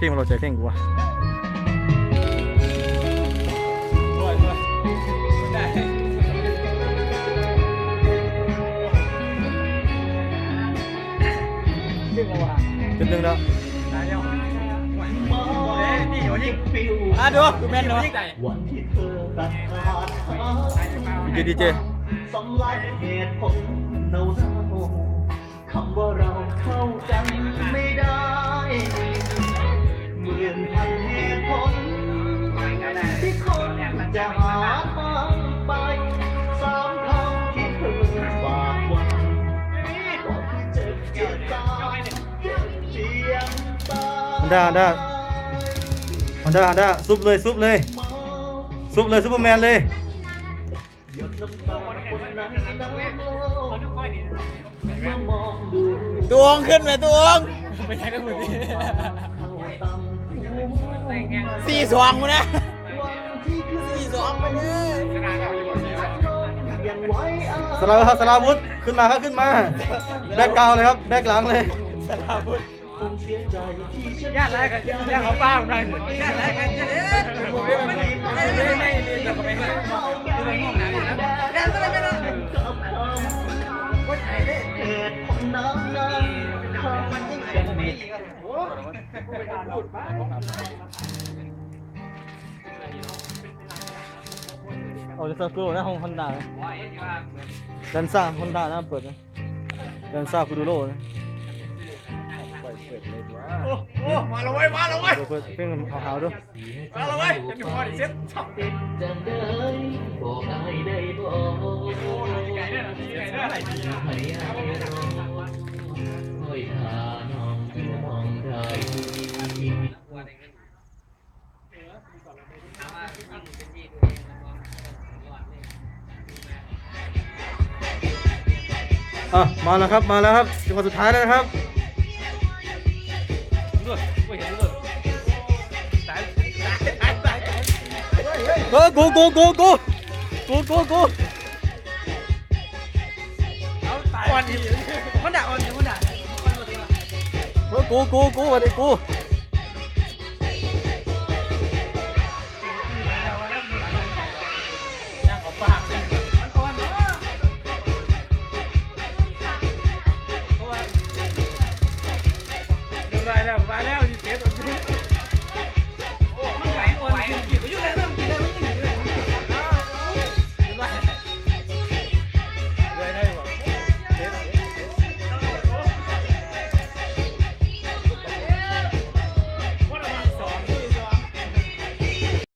เพลงมันเราใจเพลงกูวะด้วยด้วยไหนหนึ่งแล้วนายเอาเอ้ยนี่อยู่ยิ่งอะดูดูแม่นเนาะยิ่งใหญ่วันที่เธอตัดขาดหายดีเจดีเจสำลักเหตุผลเนา ดายได้ได้อันด้าอันด้าซุปเลยซุปเลยซุปเลยซุปเปอร์แมนเลยตวงขึ้นไหมดวงไม่ใช่ก็มือดีสี่สองกูนะสี่สี่สองไปเลยสลาครับสลาวุธขึ้นมาครับขึ้นมา แบกกาวเลยครับ แบกหลังเลยสลาพุทธ คงเสียใจที่ฉันญาติอะไรกันญาติเขาป้าผมหน่อยญาติอะไรกันเจ๊ไม่ไม่ไม่ไม่ไม่จะไปให้จะไปห้องน้ำนะญาติอะไรกันเหตุผลนั้นนั้นคำมันยังมีเอาจะเซอร์เคิลนะห้องฮอนด้าดันซ่าฮอนด้านะเปิดนะดันซ่าคูดูโร่นะ โอ้โอ้มาแล้วเว้ยมาแล้วเว้ยเปิดเปิดเพลงหาวๆด้วยมาแล้วเว้ยจะมีพอดีเซ็ตช็อปติดจังเดินบอกได้ได้บอกไก่เนี่ยไก่เนี่ยอะไรดีให้อายรอคอยทาน้องที่มองได้อะมาแล้วครับมาแล้วครับจังหวะสุดท้ายแล้วนะครับ ด้วยไม่เห็นด้วยตายตายตายตายเออกูกูกูกูกูกูกูเอาตายอ่อนอีกคนด่าอ่อนอยู่คนด่าเออกูกูกูวันนี้กูายวไปแล้วไปแล้ว